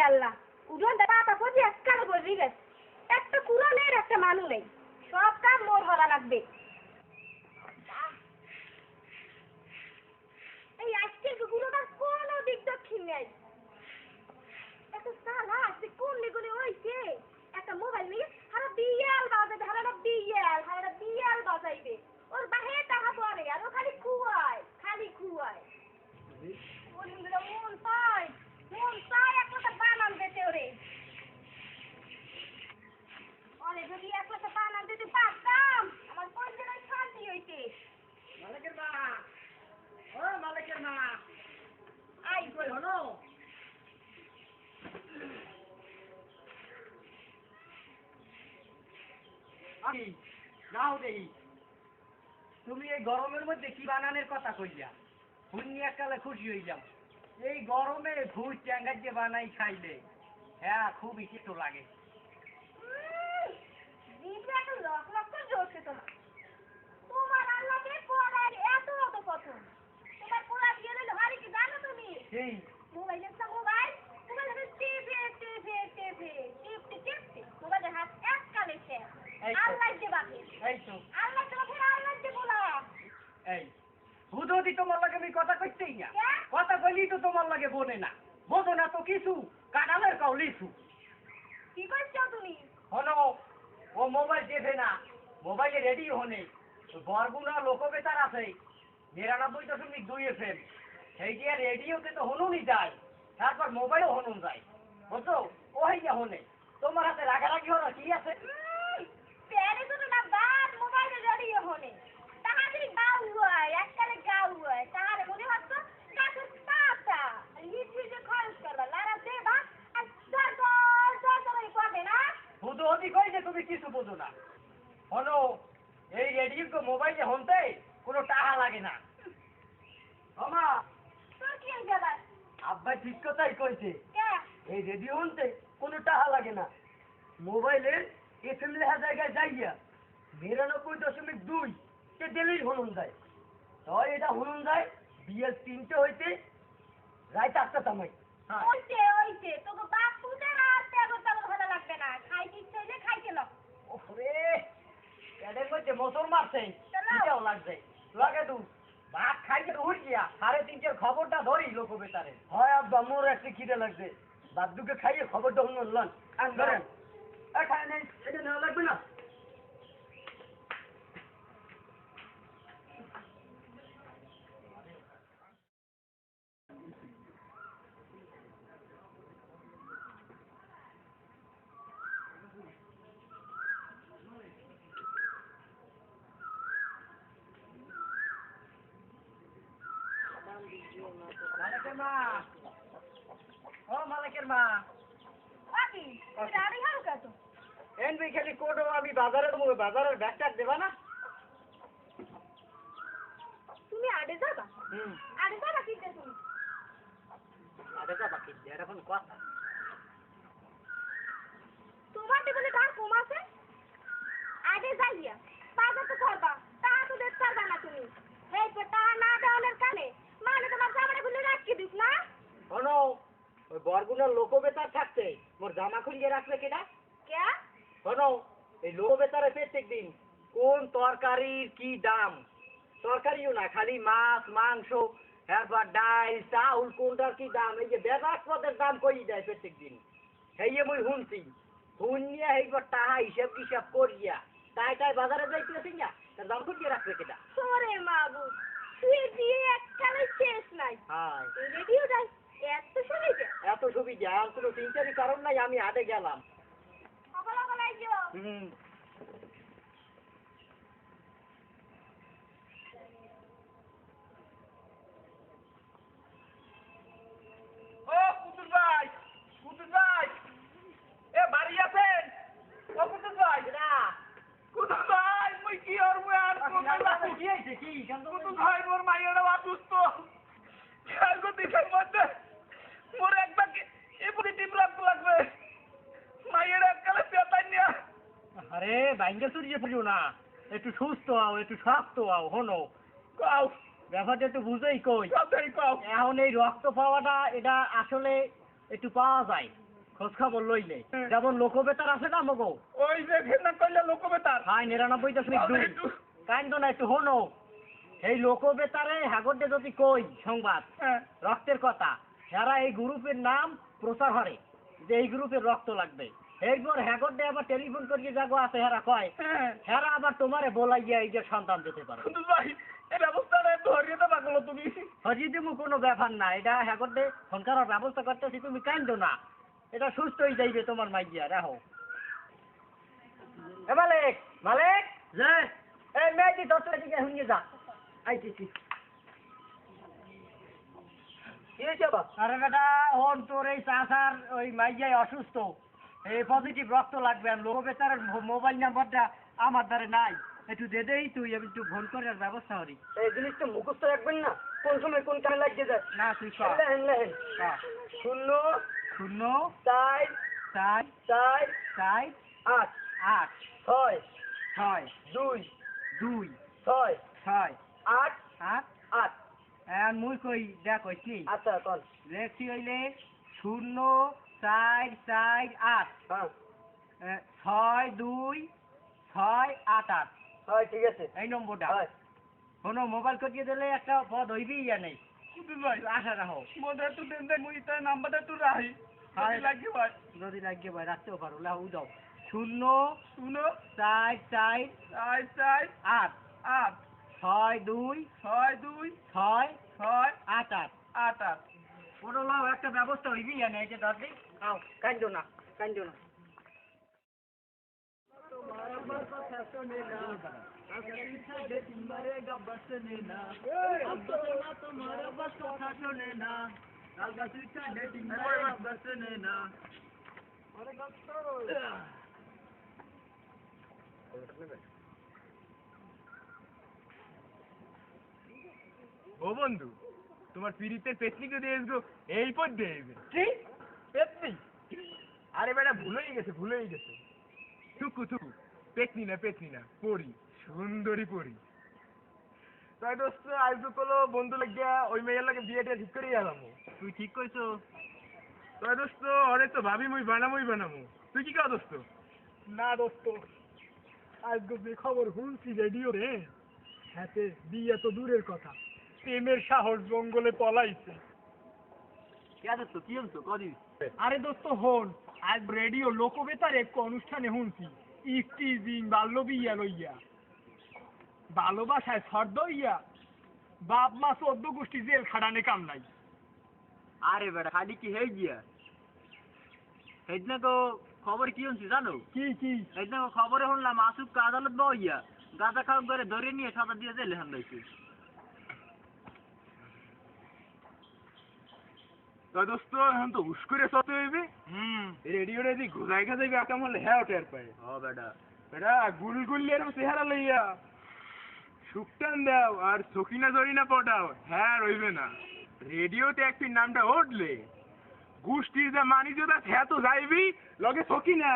আল্লাহ। উঠোনটা পাতা পচে এককালে বসে গেছে। একটা কুড়ো নেই একটা মানুষ নেই। সব কাজ মোর হরা লাগবে। এই আজকের কুকুরটার কোনো দিক দক্ষিণ নেই? কোন হইছে একটা মোবাইল নিয়ে হারা বিয়াল হারা বিয়াল হারা বিয়াল বাজাইবে। ওর বাহে আমি নাও দেই তুমি এই গরমের মধ্যে কি বানানোর কথা কইয়া শুনি এককালে খুশি হইলাম। এই গরমে ভুজ ট্যাঙ্গার যে বানাই খাইলে হ্যাঁ খুব ইচ্ছে লাগে। মোবাইল মোবাইল হাত এক কালে শেষ। আল্লাহ যে বাকি এই তো। আল্লাহ তো ফের আল্লাহ যে বলা এই হুদদি তোমার লাগে আমি কথা কইতেই না। কথা কইলি তো তোমার লাগে বনে না। বোঝো না তো কিছু কাউ লিছু কি করছ তুমি? হনো ও মোবাইল দেবে না। মোবাইলে রেডি হনে। বরগুনা লোকবেতার আছে। নিরানব্বই দশমিক দুই এফ এম সেই দিয়ে রেডিওতে তো হনুনই যায় তারপর মোবাইলও হনুন যায়। বুঝছ? ও হইয়া হনে। তোমার হাতে রাগারাগি হলো কি আছে প্যারে তো না বাদ মোবাইলে জড়িয়ে হনে তাহাদের গাউ হয় এককালে গাউ হয় তাহারে মনে হচ্ছে গাছের পাতা লিচি যে খরচ করবা লারা দেবা আর দর দর দর দর করবে না হদি কই যে তুমি কিছু বোঝো না। হলো এই রেডিও মোবাইলে হনতে কোনো টাকা লাগে না। আমা তোর কি হয়ে যাবার আব্বা ঠিক কথাই কইছে, এই রেডিও হনতে কোনো টাকা লাগে না। মোবাইলের এফএম লেখা জায়গায় যাইয়া নিরানব্বই দশমিক দুই কে দিলেই হলুন যায়। তাই এটা হলুন যায়, বিয়ের তিনটে হইতে রায় চারটা তামাই। হ্যাঁ ওইছে ওইছে তোকে বাপ পুজে না আর তেগো তেগো ভালো লাগবে না খাইতে ইচ্ছে হইলে খাইতে লো ওরে এদের মধ্যে মোসর মারছে। এটাও লাগছে। লাগে তু ভাত খাইতে তো উঠ গিয়া সাড়ে তিনটের খবরটা ধরি লোক বেতারে। হয় আব্বা মোর একটু খিদে লাগছে। বাদ্যুকে খাইয়ে খবরটা শুনলাম আন ধরেন। এ, খাই নেই এটা নেওয়া লাগবে না? মালিকের মা বাকি রাড়ি হাল কত এন বি খালি কোটো আমি দেবা না? তুমি আডে যাবা? আডে যাবা কিনতে তুমি? এটা কোন কথা। তোমার টেবিলে কার কম আছে। আগে যাইয়া বাজার তো করবা তাহা তো দেখতে পারবা না তুমি। এই তো তাহা না দেওয়ালের কানে মানে তোমার জামাটা খুলে রাখি দিস না? শোনো ওই বরগুনার লোক বেতার থাকতে। মোর জামা খুলিয়ে রাখবে কেনা কে শোনো এই লোক বেতারে প্রত্যেক দিন কোন তরকারির কি দাম? তরকারিও না খালি মাছ মাংস এরপর ডাল চাউল কোনটার কি দাম? এই যে বেজাক পদের দাম কই দেয় প্রত্যেক দিন। সেই মুই শুনছি শুনিয়া এইবার টাহা হিসাব টিসাব করিয়া। তাই তাই বাজারে যাইতেছি না তার দাম খুঁজিয়ে রাখবে কেটা তোরে মাবু তুই দিয়ে এককালে শেষ নাই। এই রেডিও এত সুবিধা? আর কোনো চিন্তারই কারণ নাই আমি হাটে গেলাম? হুম। বাইঙ্গে চুরিয়ে ফেলিও না। একটু সুস্থ হও একটু শক্ত হও হনো? কাউ ব্যাপারটা একটু বুঝেই কই। এখন এই রক্ত পাওয়াটা এটা আসলে একটু পাওয়া যায়। খোঁজ খবর লইলে। হ্যাঁ। যেমন লোকবেতার আছে না মগো ওই যে ঘেন্না বেতার হাই নিরানব্বই দশমিক দুই। কাইন্দ না একটু হনো? এই লোকবেতারে হাগরদে যদি কই সংবাদ হ্যাঁ। রক্তের কথা যারা এই গ্রুপের নাম প্রচার হরে যে এই গ্রুপের রক্ত লাগবে। এরপর হ্যাগরদে আবার টেলিফোন করিয়ে যাগো আছে হেরা কয়? হ্যাঁ। হেরা আবার তোমারে বলাইয়া এই যে সন্তান দিতে পারো। কুতুস ভাই এই ব্যবস্থাটা একটু হরিয়ে দেবা গেলো তুমি। হজি দিমু কোনো ব্যাপার না এটা হ্যাগরদে ফোন করার ব্যবস্থা করতেছি তুমি কান্দো না। এটা সুস্থ হয়ে যাইবে তোমার মাইয়া রাহো। এ মালিক মালিক! যে। এই মেয়েটি দিকে যা। আইতেছি। কি হয়েছে আরে বেটা ওর তোর এই চাষার ওই মাইয়াই অসুস্থ। এই পজিটিভ রক্ত লাগবে আর লোক বেতার মোবাইল নাম্বারটা আমার দ্বারে নাই। একটু দে দেই তুই আমি একটু ফোন করার ব্যবস্থা করি। এই জিনিসটা মুখস্থ রাখবেন না? কোন সময় কোন কানে লাগিয়ে যায় না তুই শূন্য শূন্য চার চার চার চার আট আট ছয় ছয় দুই দুই ছয় ছয় আট আট। আট। আর মুই কই দেখ কই কি আচ্ছা কল। লেখছি হইলে শূন্য চার চার আট। ছয় দুই ছয় আট আট। হয় ঠিক আছে। এই নম্বরটা। কোনো মোবাইল করিয়ে দিলে একটা পদ হইবেই ইয়া নেই। আশা রাখো। দেন দেন মুই তার নাম্বারটা একটু রাহি হয়। লাগি ভাই। যদি রাখতেও পারো। দাও। শূন্য শুনো চার চার চার চার আট। আট। ছয় দুই ছয় দুই ছয় ছয় আট আট। ব্যবস্থা হইবি ইয়া নেই যে দরদি আও কান্দো না কান্দো না। ও বন্ধু তোমার পিরিতের পেতনিকে দিয়ে এসগো এই পর দিয়ে এসবে। কি? পেতনি আরে বেটা ভুলেই গেছে ভুলেই গেছে। থুকু থুকু। পেতনি না পেতনি না পড়ি সুন্দরী পড়ি। তাই দোস্ত আজকে কলো বন্ধু লাগিয়া ওই মেয়ের লাগে বিয়েটা ঠিক করে গেলাম তুই ঠিক কইছো। তাই দোস্ত অরে তো ভাবি মুই বানামুই বানামু। তুই কি কাও দোস্ত? না দোস্ত আজকে যে খবর শুনছি রেডিও রে হাতে বিয়ে তো দূরের কথা। প্রেমের সাহস জঙ্গলে পলাইছে। আরে দোস্ত হন আজ রেডিও লোকবেতার এক অনুষ্ঠানে শুনছি ইফটিজিং বাল্য বিয়া লইয়া। ভালোবাসায় ইয়া বাপ মা চোদ্দ গোষ্ঠী জেল খাটানে কাম নাই আরে বেটা খালি কি হয়ে গিয়া সেদিন তো খবর কি হচ্ছে জানো? কি কি? সেদিন খবরে শুনলাম আসুক আদালত বইয়া গাঁজা খাওয়া করে ধরে নিয়ে সাদা দিয়ে জেলে হামলাইছে। তাই দোস্ত এখন তো হুস করে সতে হইবে? হুম। রেডিওটা যদি ঘুরাই খা যাবে আকাম হলে হ্যাঁ টের পায়। ও বেটা। বেটা গুলগুলি এরকম চেহারা লইয়া। শুকটান দাও আর সকিনা জরিনা পটাও হ্যাঁ রইবে না। রেডিওতে একটি নামটা উঠলে গোষ্ঠীর যা মানি যোদা হ্যাঁ তো যাইবি লগে সকিনা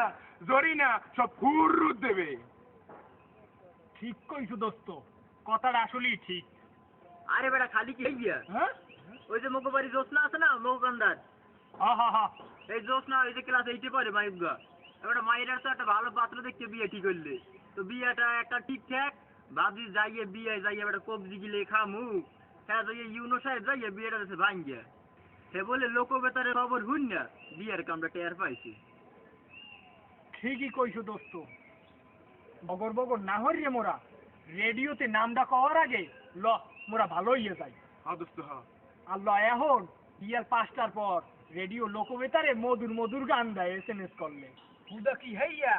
জরিনা সব ফুরুত দেবে। ঠিক কইছো দোস্ত কথাটা আসলেই ঠিক। আরে বেটা খালি কি গিয়া হ্যাঁ? ওই যে মুখ বাড়ি জোসনা আছে না এই জোসনা ওই যে ক্লাস এইটে পড়ে মাইবগা এবার মায়ের তো একটা ভালো পাত্র দেখতে বিয়ে ঠিক করলে। তো বিয়েটা একটা ঠিকঠাক ভাবছি যাইয়ে বিয়ে যাইয়ে একটা কবজি গিলে খামু। হ্যাঁ যাইয়ে ইউনো সাহেব যাইয়ে বিয়েটা দেশে ভাঙ্গিয়া সে বলে লোক বেতারে খবর হুন না বিয়ের কামটা টের পাইছি। ঠিকই কইছো দোস্ত। বগর বগর না হরিয়ে মোরা। রেডিওতে নামটা কওয়ার আগে ল মোরা ভালো ইয়ে যাই। হ্যাঁ দোস্ত হ্যাঁ। আর ল এখন বিয়ার পাঁচটার পর রেডিও লোকবেতারে মধুর মধুর গান দেয় এস এম এস করলে। হুদা কি? হইয়া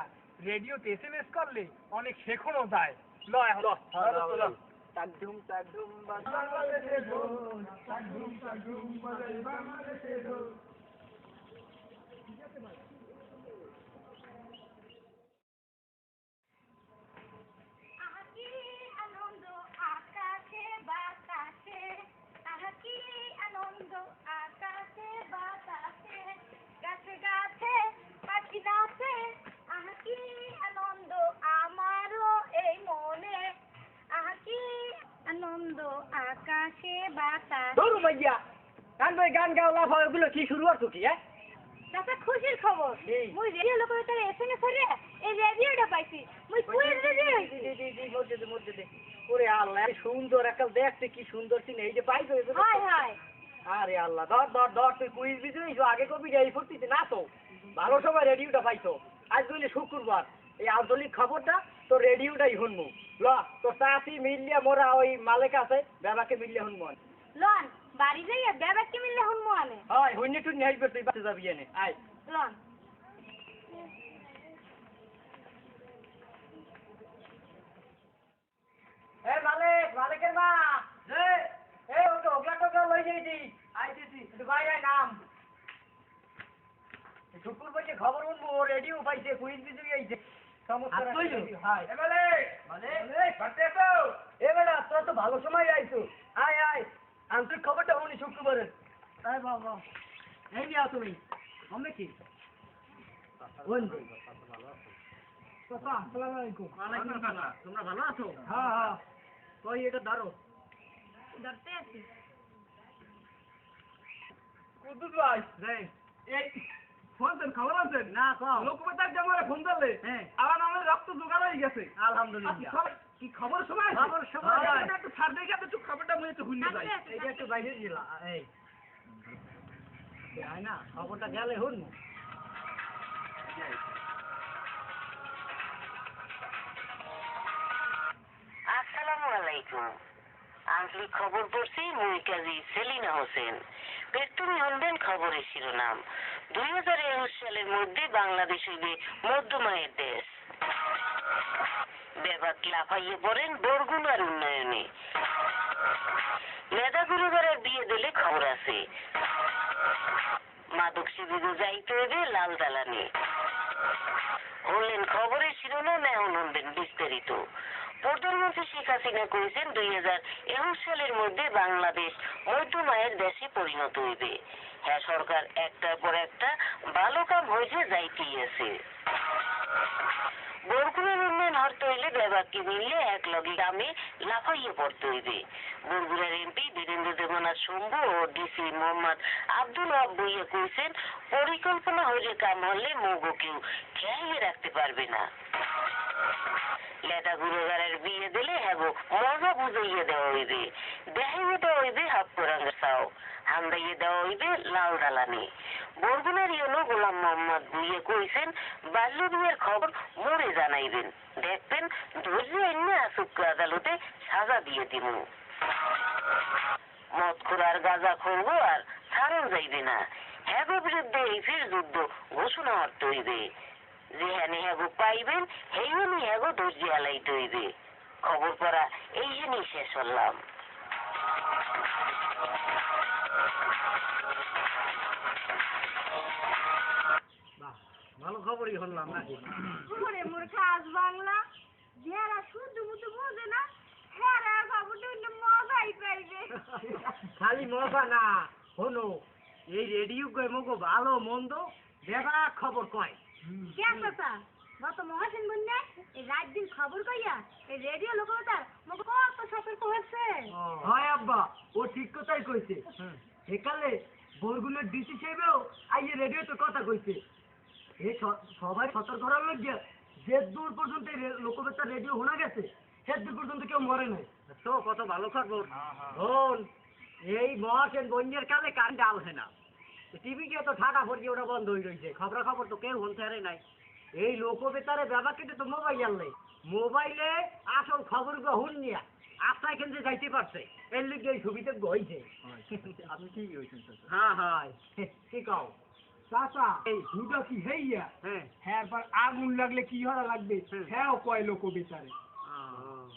রেডিওতে এস এম এস করলে অনেক শেখনও দেয় ল এখন ল দোস্ত, ল। তাকধুম তাকধুম আহা মাইয়া গান গাওলা ভাবে গুলো কি শুরু আর কি হ্যাঁ? তাতে খুশির খবর? মুই রেডিও লোকের তার এসএমএস করে এই রেডিওটা পাইছি। মুই কুইজ রেডিও হইছি দি, দি, দি, মধ্যে দে, মধ্যে দে। ওরে আল্লাহ সুন্দর একটা দেখতে কি সুন্দর সিন। এই যে পাইছো এই হাই হাই আরে আল্লাহ ধর ধর ধর তুই কুইজ বিজয়ী আগে কবি এই ফুর্তিতে না তো। ভালো সময় রেডিওটা পাইছো। আজ বুঝলি শুক্রবার। এই আঞ্চলিক খবরটা তো রেডিওটাই শুনব। ল তোর চাষি মিলিয়ে মোরা ওই মালিক আছে বেবাকে মিলিয়ে শুনব লন। বাড়ি যাইয়া বেবাকে মিললে হুনমু আনে হয় হুন্নি টুন্নি হাইবে তুই বাসে যাবি এনে আয়। লন। এ মালিক মালিকের মা। যে এ ওকে ওগলা টোগলা লই যাইছি আইতেছি তুই বাইরে নাম। শুকুর বইছে খবর শুনব ও রেডিও পাইছে কুইজ বিজয়ী আইছে। তো ভালো সময় আইছো। আয়। আন্তরিক খবরটা শুনি শুক্রবারের। আয় বাবা এই নিয়ে তুমি আমি কি? আসসালামু আলাইকুম। তোমরা ভালো আছো? হ্যাঁ হ্যাঁ। এটা ধরো। ধরতে আছি। কুদ্দুস ভাই। এই খবর আছেন না লোকবেতার জামারে ফোন দিলে হ্যাঁ। আমার নামে রক্ত জোগাড় হয়ে গেছে। আলহামদুলিল্লাহ। সব- কি খবর সময় খবর একটু ছাড় দেখে একটু খবরটা মুই একটু যাই এইটা একটু বাইরে দিলা এই। যায় না খবরটা গেলে হুন আসসালামু আলাইকুম। আঞ্চলিক খবর পড়ছি? মুই কাজী সেলিনা হোসেন। পেট্রোমি শুনবেন খবরের শিরোনাম। দুই হাজার একুশ সালের মধ্যে বাংলাদেশ হইবে মধ্যমায়ের দেশ। ব্যাপক লাফাইয়ে পড়েন বরগুনার উন্নয়নে। মেধা গুরুবারের বিয়ে দিলে খবর আছে। মাদক শিবিরে যাইতে হইবে লাল দালানে। হলেন খবরের শিরোনাম এখন শুনবেন বিস্তারিত। প্রধানমন্ত্রী শেখ হাসিনা করেছেন দুই হাজার একুশ সালের মধ্যে বাংলাদেশ মধ্যমায়ের দেশে পরিণত হইবে। হ্যাঁ সরকার একটার পর একটা ভালো কাম হয়েছে যাইতেই আছে। বরগুনার হরতে হইলে ব্যাপারকে মিললে এক লগে গ্রামে লাফাইয়ে পড়তে হইবে। বরগুনার এমপি বীরেন্দ্র দেবনাথ শম্ভু ও ডিসি মোহাম্মদ আব্দুল ওয়াব বইয়ে কইছেন, পরিকল্পনা হইলে কাম হলে মগো কেউ খেয়াইয়ে রাখতে পারবে না। লেদা গুরুগারের বিয়ে দিলে হ্যাগো মজা বুঝাইয়ে দেওয়া হইবে। দেখাইয়ে দেওয়া হইবে হাফ কোরআঙ্গের সাও হান্দাইয়ে দেওয়া হইবে লাল দালানে বরগুনার ইয়নো গোলাম মোহাম্মদ বুইয়ে কইছেন বাল্য বিয়ের খবর মোড়ে জানাইবেন। দেখবেন ধৈর্য এনে আসুক আদালতে সাজা দিয়ে দিব মদ খোরার গাঁজা খুলবো আর ছাড়ন যাইবে না। হ্যাগো বিরুদ্ধে এই ফির যুদ্ধ ঘোষণা করতে হইবে। যেহানে হ্যাগো পাইবেন হেইহানি হ্যাগো ধৈর্য হালাইতে হইবে। খবর পড়া এইখানেই শেষ হলাম বাহ ভালো খবরই শুনলাম নাকি? ওরে মূর্খা আজ বাংলা। যারা শুদ্ধ মতো বোঝে না খবরটা হইলে মজাই পাইবে। খালি মজা না শোনো এই রেডিও কয় মগো ভালো মন্দ দেখা খবর কয়। কে কথা? গত মহাসেন বন্যা এই রাত দিন খবর কইয়া এই রেডিও লোকতার মোক কত সতর্ক হয়েছে। হয় আব্বা ও ঠিক কথাই কইছে। সেকালে বরগুনের ডিসি সাহেবেও আইয়ে রেডিওতে কথা কইছে। এই স- সবাই সতর্ক করার লাগিয়া যে দূর পর্যন্ত রে- লোকবেতার রেডিও শোনা গেছে সে দূর পর্যন্ত কেউ মরে নাই। তো কত ভালো খবর। শোন এই মহাসেন বন্যার কালে কারেন্ট আলছে না। টিভি কে তো ঠাটা পড়ছে ওটা বন্ধ হয়ে রয়েছে খবরা খবর তো কেউ শুনতে পারে নাই। এই লোক বেতারে ব্যবহার কেটে তো মোবাইল নেই মোবাইলে আসল খবরগুলো হুন নিয়া আস্তায় কিন্তু যাইতে পারছে। এর লিগে এই সুবিধা হইছে আপনি ঠিক হইছেন হ্যাঁ হ্যাঁ কি কও? চাচা এই হুদা কি হেইয়া? হ্যাঁ। হ্যাঁ পর আগুন লাগলে কি হরা লাগবে। হ্যাঁ। কয় লোক বেচারে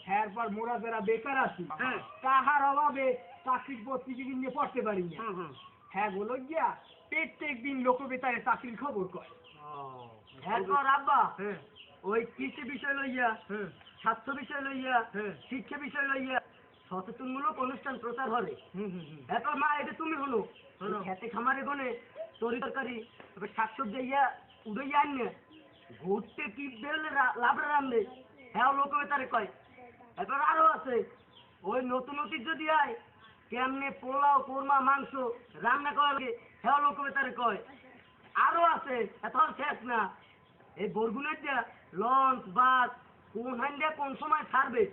হ্যাঁ পর মোরা যারা বেকার আছি হ্যাঁ। তাহার অভাবে চাকরির পত্রিকা নিয়ে পড়তে পারি না। হ্যাঁ বলো গিয়া প্রত্যেক দিন লোক বেতারে চাকরির খবর কয়। এরপর আব্বা হ্যাঁ। ওই কৃষি বিষয় লইয়া হ্যাঁ। স্বাস্থ্য বিষয় লইয়া হ্যাঁ। শিক্ষা বিষয় লইয়া সচেতনমূলক অনুষ্ঠান প্রচার হবে। হুম হুম হুম। এরপর মা এটা তুমি হলো। খেতে খামারে গনে তরি তরকারি এবার শাকসবজি ইয়া উড়াইয়া আনিয়ে ঘুরতে কি বেরোলে লাভ রামবে হ্যাঁ লোক তারে কয়। এরপর আরও আছে ওই নতুন অতীত যদি আয় কেমনে পোলাও কোরমা মাংস রান্না করা লাগে হ্যাঁ লোক তারে কয়। আরও আছে এখন শেষ না। এই বরগুনের যে লঞ্চ বাস কোন হাইন্ডে কোন সময় ছাড়বে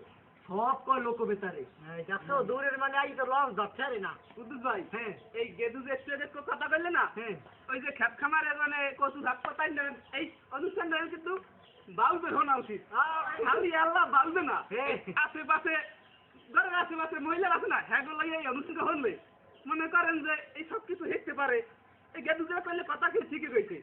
সব কয় লোক বেতারে দেখছ দূরের মানে আই তো লঞ্চ ধরছে না। কুদ্দুস ভাই হ্যাঁ। এই গেদু স্টেজের কথা বললে না? হ্যাঁ। ওই যে খামারের মানে কচু পাতাই এই অনুষ্ঠানটা কিন্তু বাউবে শোনা উচিত। খালি আল্লাহ বাউবে না। হ্যাঁ। আশেপাশে ঘরের আশেপাশে মহিলা আছে না হ্যাঁ এই অনুষ্ঠানটা হলে মনে করেন যে এই সব কিছু হেঁটতে পারে। এই গেদু যে করলে কথা কি ঠিকই এর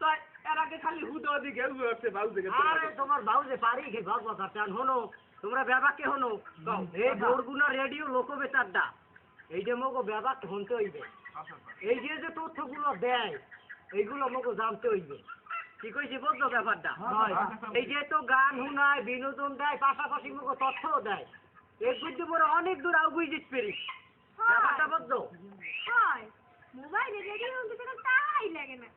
আগে খালি হুদ দি গেউ বাউজে আরে তোমার বাউজে পারি কি ভগবত চান হনো তোমরা ব্যাপাকে হনো? এই বরগুনা রেডিও লোক বেতারটা এই যে মগো হনতে হইবে। এই যে যে তথ্যগুলো দেয় এইগুলো মগো জানতে হইবে। কি কইছি বুঝছ ব্যাপারটা? এই যে তো গান শুনায় বিনোদন দেয় পাশাপাশি মগো তথ্য দেয়। এর বুঝতে পরে অনেক দূর আগুই যেতে পারি ব্যাপারটা বুঝছ হয়। মোবাইলে রেডি হতে কোনো তাই লাগে না।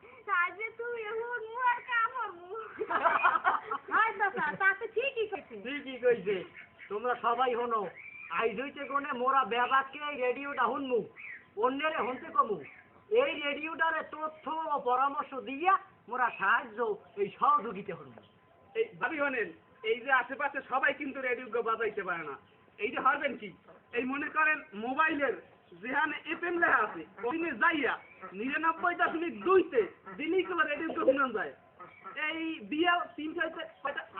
আজকে তুই এখন মু আর মু হয় দাদা তা তো ঠিকই কইছে। ঠিকই কইছে। তোমরা সবাই হনো আইজ হইতে কোনে মোরা ব্যাপারকে এই রেডিওটা শুনমু অন্যেরে হনতে কমু। এই রেডিওটারে তথ্য ও পরামর্শ দিয়া মোরা সাহায্য এই সহযোগিতা হনমু এই ভাবি হনেন এই যে আশেপাশে সবাই কিন্তু রেডিও বাজাইতে পারে না। এই যে হারবেন কি? এই মনে করেন মোবাইলের যেখানে এফএম লেখা আছে ওখানে যাইয়া নিরানব্বই দশমিক দুইতে দিনই কোনো রেডিও শুনে যায়। এই বিয়া তিন চাইতে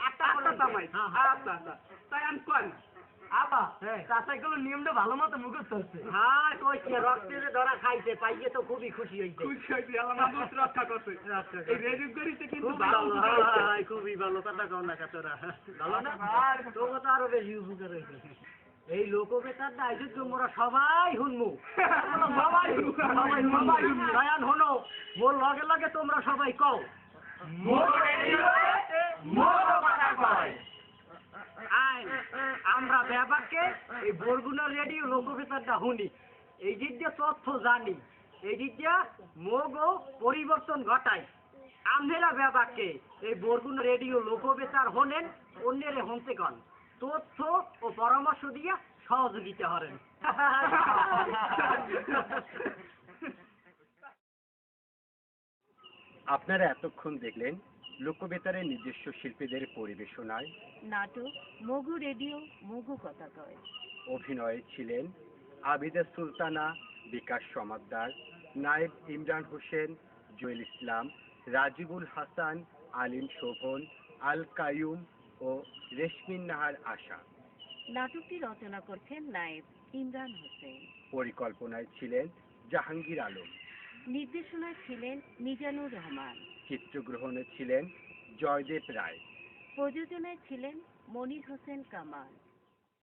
আটটা আটটা হ্যাঁ, হ্যাঁ। আটটা আটটা। তাই আমি কন আবা চাচাগুলো নিয়মটা ভালো মতো মুখস্থ হচ্ছে। হ্যাঁ কইছে রক্তের ধরা খাইছে পাইয়ে তো খুবই খুশি হইছে। খুশি হয়েছি আল্লাহ মানুষ রক্ষা করছে। এই। রেডিও করিতে কিন্তু ভালো হয়, খুবই ভালো। কথা কও না কাতরা ভালো না? তোকে তো আরও বেশি উপকার হয়েছে এই তোমরা সবাই সবাই সবাই সবাই দয়ান হনো মোর লগে লগে তোমরা সবাই কও। আইন আমরা ব্যাপারকে এই বরগুনা রেডিও লোকবেতারটা শুনি এই দিক দিয়ে তথ্য জানি এই দিক দিয়া মোগও পরিবর্তন ঘটাই। আন্ধেরা ব্যাপারকে এই বরগুনা রেডিও লোকবেতার হলেন অন্যের হনতে কন। তথ্য ও পরামর্শ দিয়া সহযোগিতা হরেন আপনারা এতক্ষণ দেখলেন লোকবেতারের নিজস্ব শিল্পীদের পরিবেশনায় নাটক মগু রেডিও মগু কথা কয় অভিনয়ে ছিলেন আবিদা সুলতানা বিকাশ সমাদ্দার নায়েব ইমরান হোসেন জুয়েল ইসলাম রাজিবুল হাসান আলিম শোভন আল কায়ুম ও রেশমিন নাহার আশা। নাটকটি রচনা করছেন নায়েব ইমরান হোসেন। পরিকল্পনায় ছিলেন জাহাঙ্গীর আলম। নির্দেশনায় ছিলেন মিজানুর রহমান। চিত্রগ্রহণে ছিলেন জয়দেব রায়। প্রযোজনায় ছিলেন মনির হোসেন কামাল।